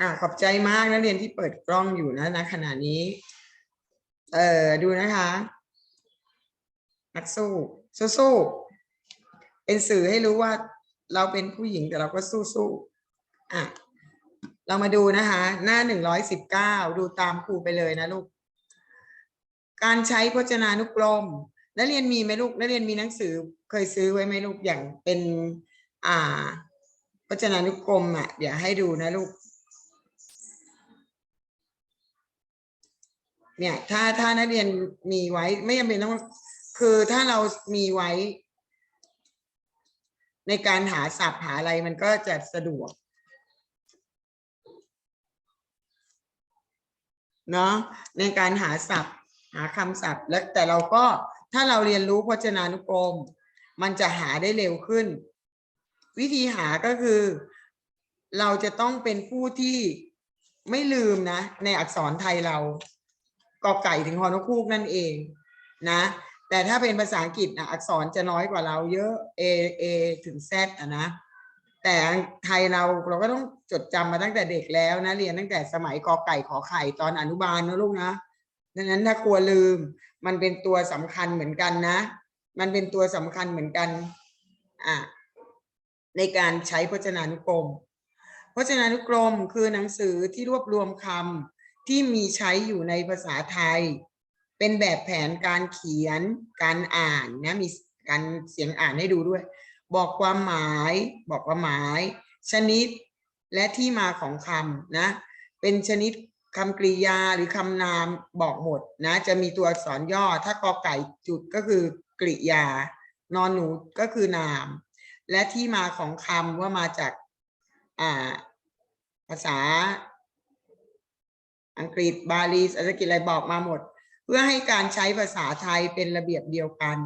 อ่าขอบใจมากนักเรียนที่เปิดกล้องอยู่นะนะขณะนี้ เออดูนะคะนักสู้สู้สู้เป็นสื่อให้รู้ว่าเราเป็นผู้หญิงแต่เราก็สู้สู้อะเรามาดูนะคะ หน้าหนึ่งร้อยสิบเก้าดูตามครูไปเลยนะลูก การใช้พจนานุกรมนักเรียนมีไหมลูกนักเรียนมีหนังสือเคยซื้อไว้ไหมลูกอย่างเป็น อ่า พจนานุกรมอะเดี๋ยวให้ดูนะลูก เนี่ยถ้าถ้านักเรียนมีไว้ไม่จำเป็นต้องคือถ้าเรามีไว้ ในการหาศัพท์หาอะไรมันก็จะสะดวกเนาะในการหาศัพท์ หาคำศัพท์ แล้วแต่เราก็ถ้าเราเรียนรู้พจนานุกรม มันจะหาได้เร็วขึ้น วิธีหาก็คือ เราจะต้องเป็นผู้ที่ไม่ลืมนะ ในอักษรไทยเรา กอไก่ถึงฮอนกคูกนั่นเองนะ แต่ถ้าเป็นภาษาอังกฤษนะอักษรจะน้อยกว่าเราเยอะ A A ถึง Z อะนะ แต่ไทยเราเราก็ต้องจดจำมาตั้งแต่เด็กแล้วนะ เรียนตั้งแต่สมัยกอไก่ขอไข่ตอนอนุบาลนะลูกนะดังนั้นถ้ากลัวลืม มันเป็นตัวสำคัญเหมือนกันนะ มันเป็นตัวสำคัญเหมือนกันอะในการใช้พจนานุกรม พจนานุกรมคือหนังสือที่รวบรวมคำ ที่มีใช้อยู่ในภาษาไทย เป็นแบบแผนการเขียน การอ่านนะมีการเสียงอ่านให้ดูด้วย บอกความหมาย บอกความหมาย ชนิดและที่มาของคำนะ เป็นชนิดคำกริยาหรือคำนามบอกหมดนะ จะมีตัวอักษรย่อ ถ้ากอไก่จุดก็คือกริยา นอนหนูก็คือนาม และที่มาของคำว่ามาจากอ่าภาษา อังกฤษบาลีสันสกฤตอะไรบอกมาหมด เพื่อให้การใช้ภาษาไทยเป็นระเบียบเดียวกัน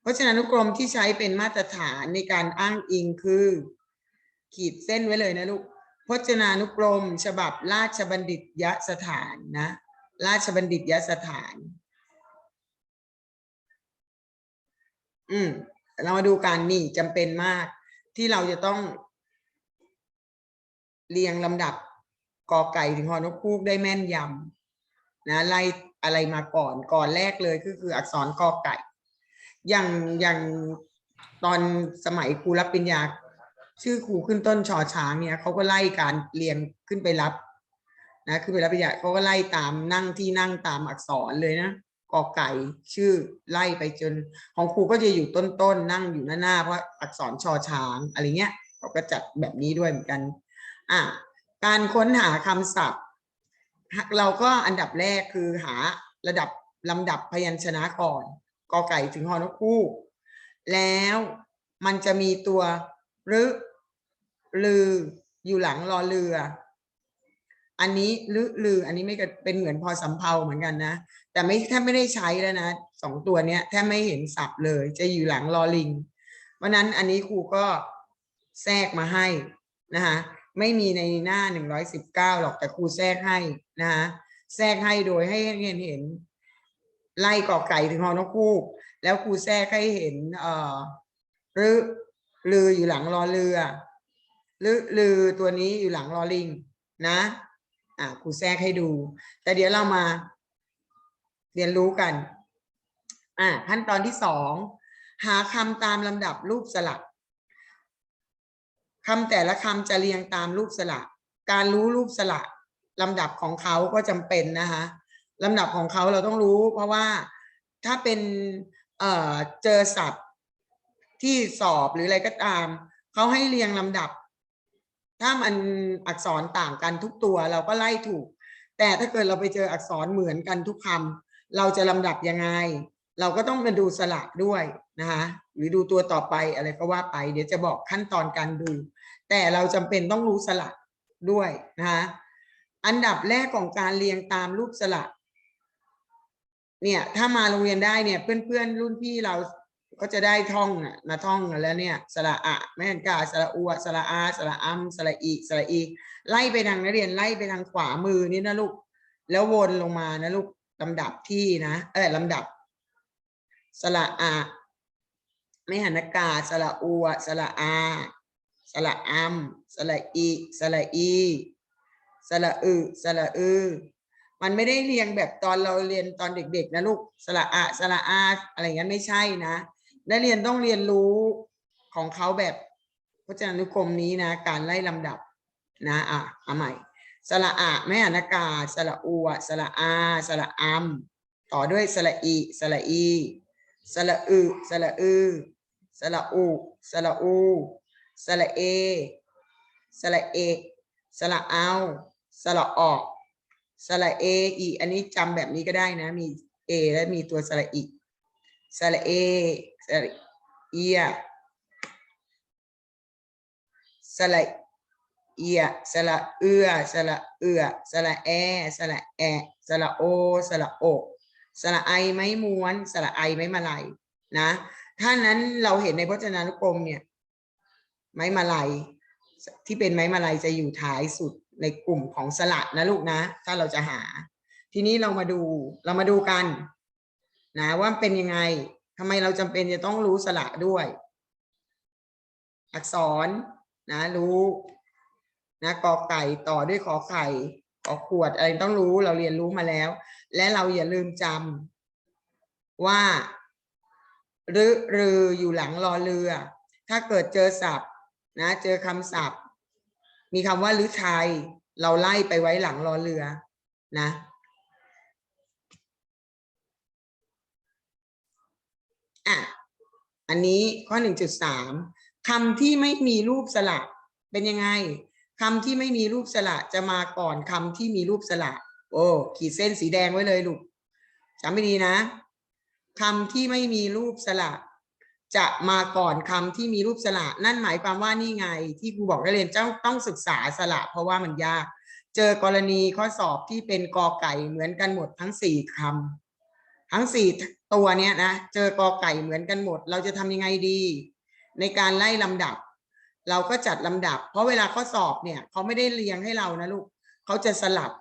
เพราะฉะนั้นนุกรมที่ใช้เป็นมาตรฐานในการอ้างอิงคือ ขีดเส้นไว้เลยนะลูกพจนานุกรม ฉบับราชบัณฑิตยสถานนะ ราชบัณฑิตยสถาน อืมเรามาดูกันนี่จำเป็นมาก ที่เราจะต้อง เรียงลำดับ กอไก่ถึงฮอนกคูกได้แม่นยำนะไล่อะไรมาก่อนก่อนแรกเลยก็คืออักษรกอไก่ อย่างอย่างตอนสมัยครูรับปริญญาชื่อครูขึ้นต้นชอช้างเนี่ยเขาก็ไล่การเรียงขึ้นไปรับนะขึ้นไปรับปริญญาเขาก็ไล่ตามนั่งที่นั่งตามอักษรเลยนะกอไก่ชื่อไล่ไปจน ของครูก็จะอยู่ต้นๆนนั่งอยู่หน้าหน้าเพราะอักษรชอช้างอะไรเงี้ยเขาก็จัดแบบนี้ด้วยเหมือนกัน อะ การค้นหาคำศัพท์ เราก็อันดับแรกคือหาระดับลำดับพยัญชนะก่อนกอไก่ถึงฮอนกคู่ แล้วมันจะมีตัวรึลืออยู่หลังรอเรือ อันนี้ลือลือ อันนี้ไม่เป็นเหมือนพอสำเพาเหมือนกันนะ แต่ไม่แทบไม่ได้ใช้แล้วนะสองตัวเนี้ยแทบไม่เห็นศัพท์เลย จะอยู่หลังรอลิง เพราะนั้นอันนี้ครูก็แทรกมาให้นะคะ ไม่มีในหน้าหนึ่งร้อยสิบเก้าหรอกแต่ครูแทรกให้นะคะแทรกให้โดยให้เห็นเห็น ไล่กอไก่ถึงฮอนกคูก แล้วครูแทรกให้เห็น เอ่อรือลืออยู่หลังรอเรือลือลือตัวนี้อยู่หลังรอลิง นะ อ่าครูแทรกให้ดู แต่เดี๋ยวเรามา เรียนรู้กัน อ่าขั้นตอนที่สองหาคำตามลำดับรูปสลัก คำแต่ละคำจะเรียงตามรูปสระการรู้รูปสระลำดับของเขาก็จำเป็นนะคะลำดับของเขาเราต้องรู้ เพราะว่าถ้าเป็นเอ่อเจอศัพท์ที่สอบหรืออะไรก็ตาม เขาให้เรียงลำดับ ถ้ามันอักษรต่างกันทุกตัวเราก็ไล่ถูก แต่ถ้าเกิดเราไปเจออักษรเหมือนกันทุกคำเราจะลำดับยังไง เราก็ต้องมาดูสระด้วยนะคะหรือดูตัวต่อไปอะไรก็ว่าไป เดี๋ยวจะบอกขั้นตอนการดู แต่เราจำเป็นต้องรู้สระด้วยนะคะอันดับแรกของการเรียงตามรูปสระเนี่ยถ้ามาโรงเรียนได้เนี่ยเพื่อนๆ รุ่นพี่เราก็จะได้ท่องอะมาท่องแล้วเนี่ยสระอะแม่นกาสระอัวสระอาสระอัมสระอีสระอี ไล่ไปทางนักเรียนไล่ไปทางขวามือนี่นะลูก แล้ววนลงมานะลูกลำดับที่นะเออลำดับ สระอะไม่หันกาสระอัวสระอา สระอัมสระอีสระอีสระอึสระอือมันไม่ได้เรียงแบบตอนเราเรียนตอนเด็ก ๆ นะลูกสระอะสระอาอะไรอย่างนั้นไม่ใช่นะนักเรียนต้องเรียนรู้ของเขาแบบพจนานุกรมนี้นะ การไล่ลำดับนะอะเอาใหม่สระอะแม่อนากาสระอัวสระอาสระอัมต่อด้วยสระอีสระอีสระอึสระอือสระอุสระอู สระเอ สระเอก สระเอา สระออก สระเออีอันนี้จำแบบนี้ก็ได้นะ มีเอและมีตัวสระอีสระเอ สระเอีย สระเอีย สระเอือ สระเอือ สระแอ สระแอ สระโอ สระโอสระไอไม้ม้วน สระไอไม้มาลายนะ ถ้านั้นเราเห็นในพจนานุกรมเนี่ย ไม้มาลายที่เป็นไม้มาลายจะอยู่ท้ายสุดในกลุ่มของสระนะลูกนะ ถ้าเราจะหา ทีนี้เรามาดูเรามาดูกัน นะว่าเป็นยังไงทำไมเราจำเป็นจะต้องรู้สระด้วย อักษรนะ รู้นะกอไก่ต่อด้วยขอไข่ขอขวดอะไรต้องรู้เราเรียนรู้มาแล้ว และเราอย่าลืมจำว่ารือรืออยู่หลังรอเรือ ถ้าเกิดเจอศัพท์ นะเจอคำศัพท์ มีคำว่าลือไทย เราไล่ไปไว้หลังรอเรือนะอะอันนี้ข้อหนึ่งจุดสามคำที่ไม่มีรูปสระเป็นยังไงคำที่ไม่มีรูปสระจะมาก่อนคำที่มีรูปสระโอ้ขีดเส้นสีแดงไว้เลยลูกจำไม่ดีนะคำที่ไม่มีรูปสระ จะมาก่อนคำที่มีรูปสระนั่นหมายความว่านี่ไง ที่ครูบอกนักเรียนเจ้าต้องศึกษาสระเพราะว่ามันยาก เจอกรณีข้อสอบที่เป็นกอไก่เหมือนกันหมดทั้งสี่คำทั้งสี่ตัวเนี้ยนะเจอกอไก่เหมือนกันหมด เราจะทำยังไงดี ในการไล่ลำดับ เราก็จัดลำดับ เพราะเวลาข้อสอบเนี่ยเขาไม่ได้เรียงให้เรานะลูกเขาจะสลับ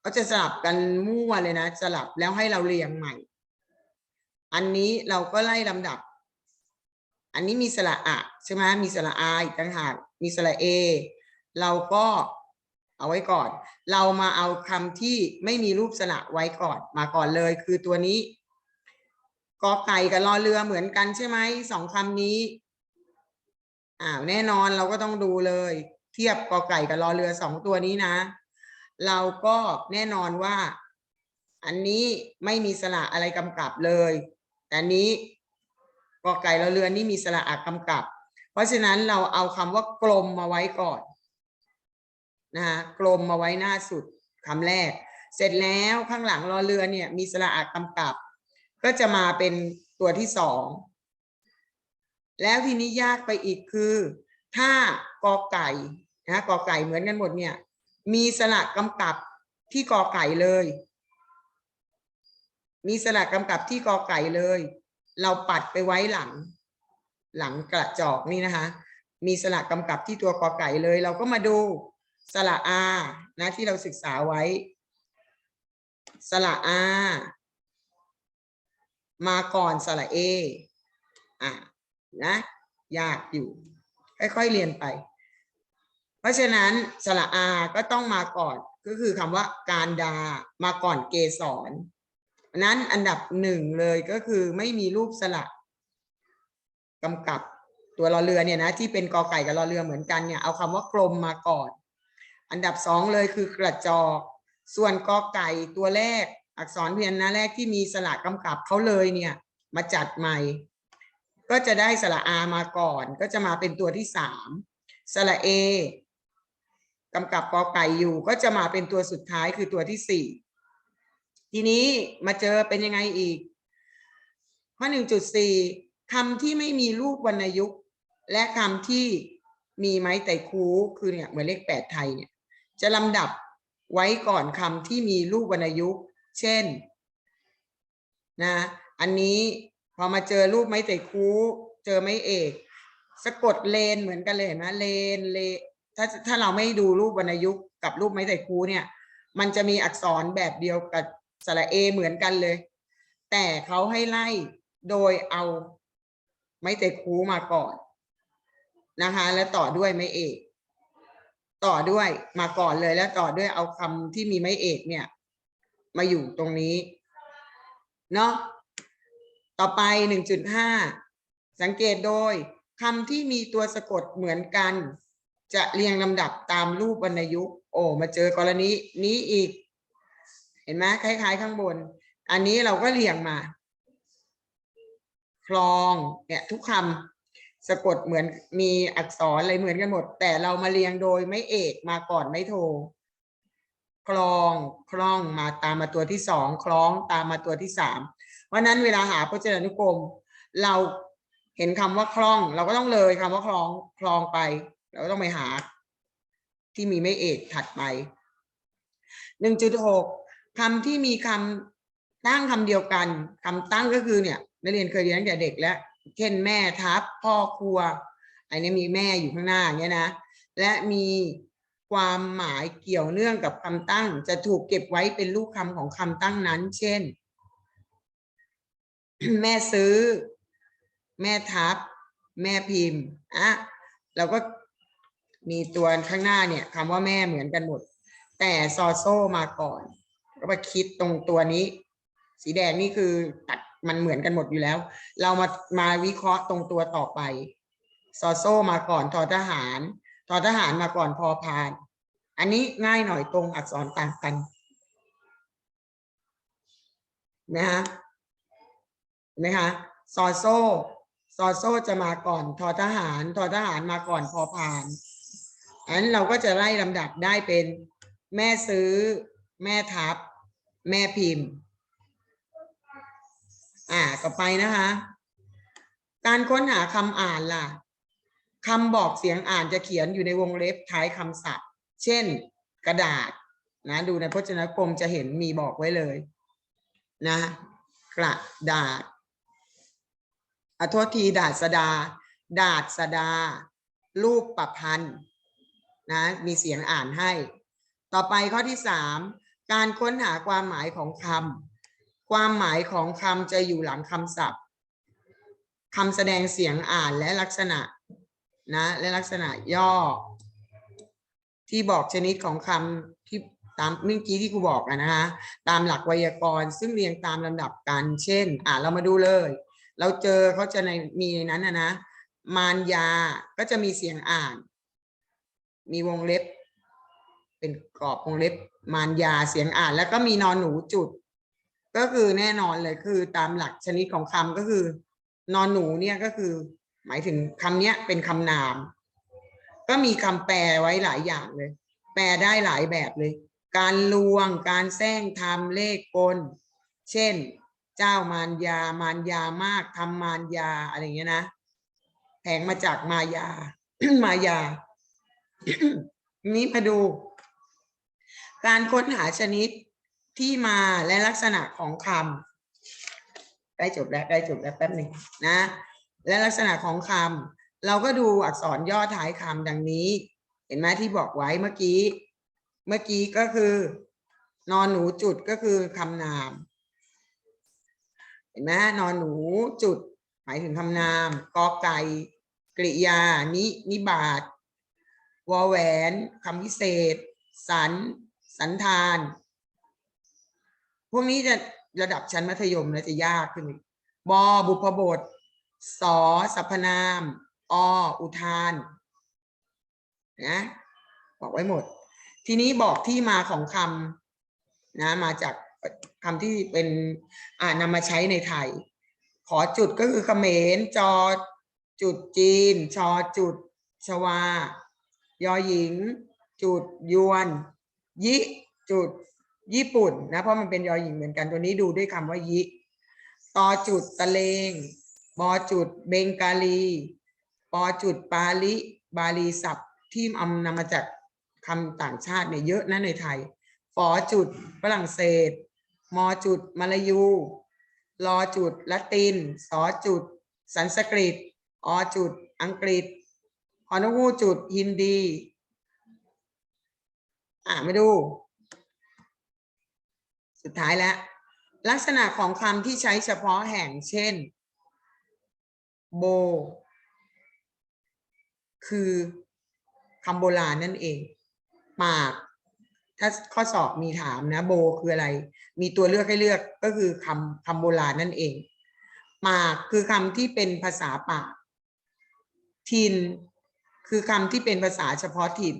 เขาจะสลับกันมั่วเลยนะ สลับแล้วให้เราเรียงใหม่ อันนี้เราก็ไล่ลำดับ อันนี้มีสระอะใช่ไหมมีสระอาอีกต่างหากมีสระเอ เราก็เอาไว้ก่อน เรามาเอาคำที่ไม่มีรูปสระไว้ก่อนมาก่อนเลยคือตัวนี้กอไก่กับรอเรือเหมือนกันใช่ไหมสองคำนี้อ่าแน่นอนเราก็ต้องดูเลย เทียบกอไก่กับรอเรือสองตัวนี้นะ เราก็แน่นอนว่า อันนี้ไม่มีสระอะไรกำกับเลย แต่อันนี้ กอไก่รอเรือนี่มีสระอักกำกับ เพราะฉะนั้นเราเอาคำว่ากลมมาไว้ก่อนนะคะกลมมาไว้หน้าสุดคำแรก เสร็จแล้วข้างหลังรอเรือเนี่ย มีสระอักกำกับ ก็จะมาเป็นตัวที่สองแล้วทีนี้ยากไปอีกคือ ถ้ากอไก่นะกอไก่เหมือนกันหมดเนี่ย มีสระกำกับที่กอไก่เลย มีสระกำกับที่กอไก่เลย เราปัดไปไว้หลัง หลังกระจอกนี่นะคะ มีสระกำกับที่ตัวกอไก่เลย เราก็มาดูสระอานะที่เราศึกษาไว้ สระอามาก่อนสระเออะนะยากอยู่ ค่อยๆเรียนไป เพราะฉะนั้นสระอาก็ต้องมาก่อนก็คือคำว่าการดามาก่อนเกสร นั้นอันดับหนึ่งเลยก็คือไม่มีรูปสระกำกับตัวรอเรือเนี่ยนะที่เป็นกอไก่กับรอเรือเหมือนกันเนี่ยเอาคำว่ากลมมาก่อน อันดับสองเลยคือกระจอก ส่วนกอไก่ตัวแรก อักษรเพียนน้าแรกที่มีสระกำกับเขาเลยเนี่ยมาจัดใหม่ ก็จะได้สระอามาก่อน ก็จะมาเป็นตัวที่สามสระเอกำกับกอไก่อยู่ก็จะมาเป็นตัวสุดท้ายคือตัวที่สี่ ทีนี้มาเจอเป็นยังไงอีก ข้อหนึ่งจุดสี่คำที่ไม่มีรูปวรรณยุกต์ และคำที่มีไม้ไต่คูคือเนี่ยเหมือนเลขแปดไทยเนี่ยจะลำดับไว้ก่อนคำที่มีรูปวรรณยุกต์ เช่นนะอันนี้พอมาเจอรูปไม้ไต่คูเจอไม้เอก สะกดเลนเหมือนกันเลยเห็นไหมเลนเลถ้าถ้าเราไม่ดูรูปวรรณยุกต์กับรูปไม้ไต่คูเนี่ย มันจะมีอักษรแบบเดียวกับ สระเอเหมือนกันเลย แต่เขาให้ไล่โดยเอาไม้เตะคูมาก่อนนะคะ แล้วต่อด้วยไม้เอก ต่อด้วยมาก่อนเลยแล้วต่อด้วยเอาคำที่มีไม้เอกเนี่ย มาอยู่ตรงนี้เนาะต่อไปหนึ่งจุดห้าสังเกตโดยคำที่มีตัวสะกดเหมือนกัน จะเรียงลำดับตามรูปวรรณยุกต์โอ้มาเจอกรณีนี้อีก ห็นไหมคล้าย ๆ ข้างบน อันนี้เราก็เรียงมา คลองเนี่ยทุกคำสะกดเหมือนมีอักษรอะไรเหมือนกันหมด แต่เรามาเรียงโดยไม่เอกมาก่อนไม่โท คลองคล่องมาตามมาตัวที่สองคล้องตามมาตัวที่สามเพราะนั้นเวลาหาพจนานุกรม เราเห็นคำว่าคล่อง เราก็ต้องเลยคำว่าคลองคลองไป เราก็ต้องไปหา ที่มีไม่เอกถัดไปหนึ่งจุดหก คำที่มีคำตั้งคำเดียวกันคำตั้งก็คือเนี่ยนักเรียนเคยเรียนตั้งแต่เด็กแล้ว เช่นแม่ทัพพ่อครัวอันนี้มีแม่อยู่ข้างหน้าเงี้ยนะ และมีความหมายเกี่ยวเนื่องกับคำตั้ง จะถูกเก็บไว้เป็นลูกคำของคำตั้งนั้น เช่น แม่ซื้อ แม่ทับ แม่พิมพ์อะเราก็มีตัวข้างหน้าเนี่ยคำว่าแม่เหมือนกันหมด แต่ซอโซ่มาก่อน ก็มาคิดตรงตัวนี้ สีแดงนี่คือตัดมันเหมือนกันหมดอยู่แล้ว เรามามาวิเคราะห์ตรงตัวต่อไปซอโซมาก่อนทอทหารทอทหารมาก่อนพอพาน อันนี้ง่ายหน่อยตรงอักษรต่างกันนะฮะเห็นไหมคะซอโซซอโซจะมาก่อนทอทหารทอทหารมาก่อนพอพานอันนั้นเราก็จะไล่ลำดับได้เป็นแม่ซื้อ แม่ทับ แม่พิมพ์ อ่าต่อไปนะคะ การค้นหาคำอ่านล่ะคำบอกเสียงอ่านจะเขียนอยู่ในวงเล็บท้ายคำศัพท์ เช่น กระดาษนะดูในพจนานุกรมจะเห็นมีบอกไว้เลย นะ กระดาษอโทษทีดาษดา ดาษดา รูปประพันธ์นะมีเสียงอ่านให้ ต่อไปข้อที่สาม การค้นหาความหมายของคำความหมายของคำจะอยู่หลังคำศัพท์คำแสดงเสียงอ่านและลักษณะนะและลักษณะย่อ ที่บอกชนิดของคำที่ตามเมื่อกี้ที่ครูบอกอะนะคะตามหลักไวยากรณ์ ซึ่งเรียงตามลำดับกันเช่น อ่าเรามาดูเลย เราเจอเขาจะในมีในนั้นนะนะมารยาก็จะมีเสียงอ่าน มีวงเล็บ เป็นกรอบวงเล็บ มารยาเสียงอ่าน แล้วก็มีนอนหนูจุด ก็คือแน่นอนเลยคือตามหลักชนิดของคำก็คือ นอนหนูเนี่ยก็คือ หมายถึงคำเนี้ยเป็นคำนาม ก็มีคำแปลไว้หลายอย่างเลย แปลได้หลายแบบเลย การลวง การแซงทำเลขกล เช่น เจ้ามารยามารยามากทำมารยาอะไรอย่างเงี้ยนะแผงมาจากมายามายา นี้มาดู การค้นหาชนิดที่มาและลักษณะของคำได้จบแล้วได้จบแล้วแป๊บหนึ่งนะ และลักษณะของคำเราก็ดูอักษรย่อท้ายคำดังนี้ เห็นไหมที่บอกไว้เมื่อกี้ เมื่อกี้ก็คือนอนหนูจุดก็คือคำนาม เห็นไหมนอนหนูจุด หมายถึงคำนามกอไก่กริยา นิ นิบาตวอแหวนคำพิเศษ สัน สันธาน พวกนี้จะระดับชั้นมัธยมแล้วจะยากขึ้นอีกบอบุพบท สอสรรพนาม อ อุทานนะบอกไว้หมด ทีนี้บอกที่มาของคำนะมาจากคำที่เป็นอ่านำมาใช้ในไทย ขอจุดก็คือเขมรจอจุดจีน ชอจุดชวายอหญิง จุดยวน ยิจุดญี่ปุ่นนะเพราะมันเป็นยอหญิงเหมือนกันตัวนี้ดูด้วยคำว่ายิตอจุดตะเลงบอจุดเบงกาลีปอจุดปาลิบาลีศัพท์ที่เอานำมาจากคำต่างชาติเนี่ยเยอะนะในไทยฟอจุดฝรั่งเศสมอจุดมาลายูรอจุดละตินสอจุดสันสกฤตอจุดอังกฤษฮอนูจุดฮินดี อ่ามาดู สุดท้ายแล้ว ลักษณะของคำที่ใช้เฉพาะแห่งเช่น โบ คือคำโบราณนั่นเองปาก ถ้าข้อสอบมีถามนะ โบคืออะไร มีตัวเลือกให้เลือกก็คือคำคำโบราณนั่นเองปากคือคำที่เป็นภาษาปากถิ่นคือคำที่เป็นภาษาเฉพาะถิ่น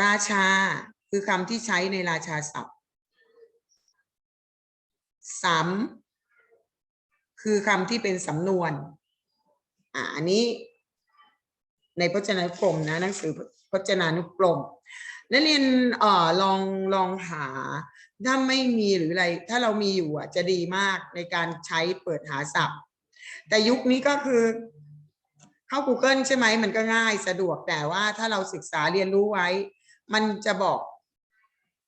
ราชาคือคำที่ใช้ในราชาศัพท์สำคือคำที่เป็นสำนวนอ่าอันนี้ในพจนานุกรมนะหนังสือพจนานุกรมนักเรียนเอ่อลองลองหาถ้าไม่มีหรืออะไร ถ้าเรามีอยู่อะจะดีมากในการใช้เปิดหาศัพท์ แต่ยุคนี้ก็คือเข้า Google ใช่ไหมมันก็ง่ายสะดวกแต่ว่าถ้าเราศึกษาเรียนรู้ไว้ มันจะบอก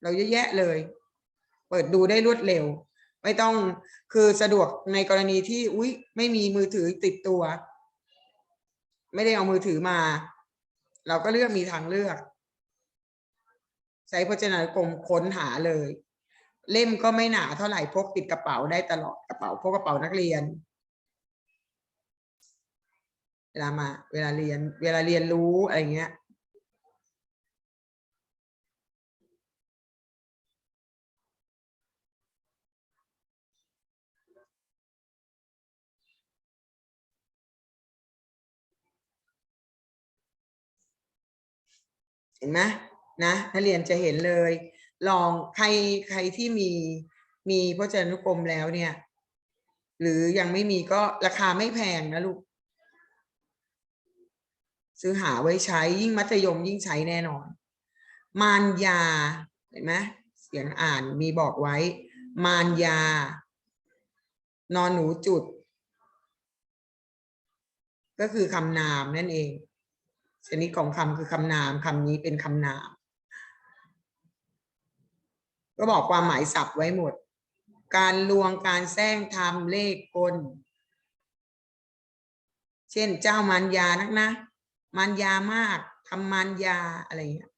เราเยอะแยะเลย เปิดดูได้รวดเร็ว ไม่ต้องคือสะดวกในกรณีที่อุ้ยไม่มีมือถือติดตัว ไม่ได้เอามือถือมา เราก็เลือกมีทางเลือก ใช้พจนานุกรมค้นหาเลย เล่มก็ไม่หนาเท่าไหร่พกติดกระเป๋าได้ตลอดกระเป๋าพกกระเป๋านักเรียนเวลามา เวลาเรียน เวลาเรียนรู้อะไรเงี้ย เห็นไหมนะนักเรียนจะเห็นเลย ลองใครใครที่มีมีพจนานุกรมแล้วเนี่ย หรือยังไม่มีก็ราคาไม่แพงนะลูก ซื้อหาไว้ใช้ยิ่งมัธยมยิ่งใช้แน่นอน มารยาเห็นไหมเสียงอ่านมีบอกไว้ มารยา นอนหนูจุด ก็คือคำนามนั่นเอง ชนิดของคำคือคำนามคำนี้เป็นคำนาม ก็บอกความหมายศัพท์ไว้หมด การลวงการแซงทำเลขกล เช่นเจ้ามารยานักนะมารยามากทำมารยาอะไรอย่างเงี้ย